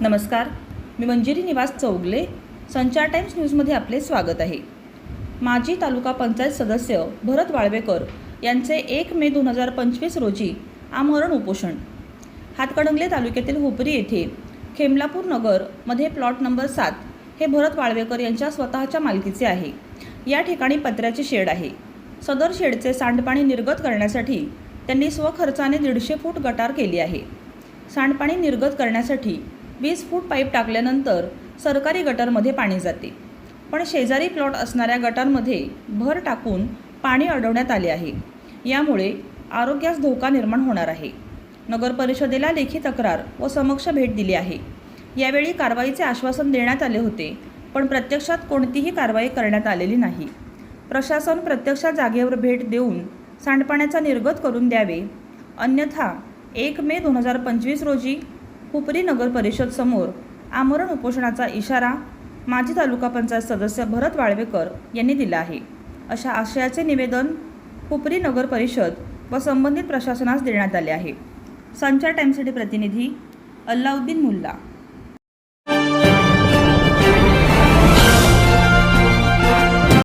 नमस्कार मी मंजिरी निवास चौगले संचार टाइम्स न्यूजमध्ये आपले स्वागत आहे. माजी तालुका पंचायत सदस्य भरत वाळवेकर यांचे एक मे दोन हजार पंचवीस रोजी आमरण उपोषण. हातकणंगले तालुक्यातील हुपरी येथे खेमलापूर नगरमध्ये प्लॉट नंबर सात हे भरत वाळवेकर यांच्या स्वतःच्या मालकीचे आहे. या ठिकाणी पत्र्याचे शेड आहे. सदर शेडचे सांडपाणी निर्गत करण्यासाठी त्यांनी स्वखर्चाने दीडशे फूट गटार केली आहे. सांडपाणी निर्गत करण्यासाठी वीस फूट पाईप टाकल्यानंतर सरकारी गटारमध्ये पाणी जाते. पण शेजारी प्लॉट असणाऱ्या गटारमध्ये भर टाकून पाणी अडवण्यात आले आहे. यामुळे आरोग्यास धोका निर्माण होणार आहे. नगर परिषदेला लेखी तक्रार व समक्ष भेट दिली आहे. यावेळी कारवाईचे आश्वासन देण्यात आले होते पण प्रत्यक्षात कोणतीही कारवाई करण्यात आलेली नाही. प्रशासन प्रत्यक्षात जागेवर भेट देऊन सांडपाण्याचा निर्गत करून द्यावे. अन्यथा एक मे दोन हजार पंचवीस रोजी हुपरी नगर परिषद समोर आमरण उपोषणाचा इशारा माजी तालुका पंचायत सदस्य भरत वाळवेकर यांनी दिला आहे. अशा आशयाचे निवेदन हुपरी नगर परिषद व संबंधित प्रशासनास देण्यात आले आहे. संचार टाईमसाठी प्रतिनिधी अल्लाउद्दीन मुल्ला.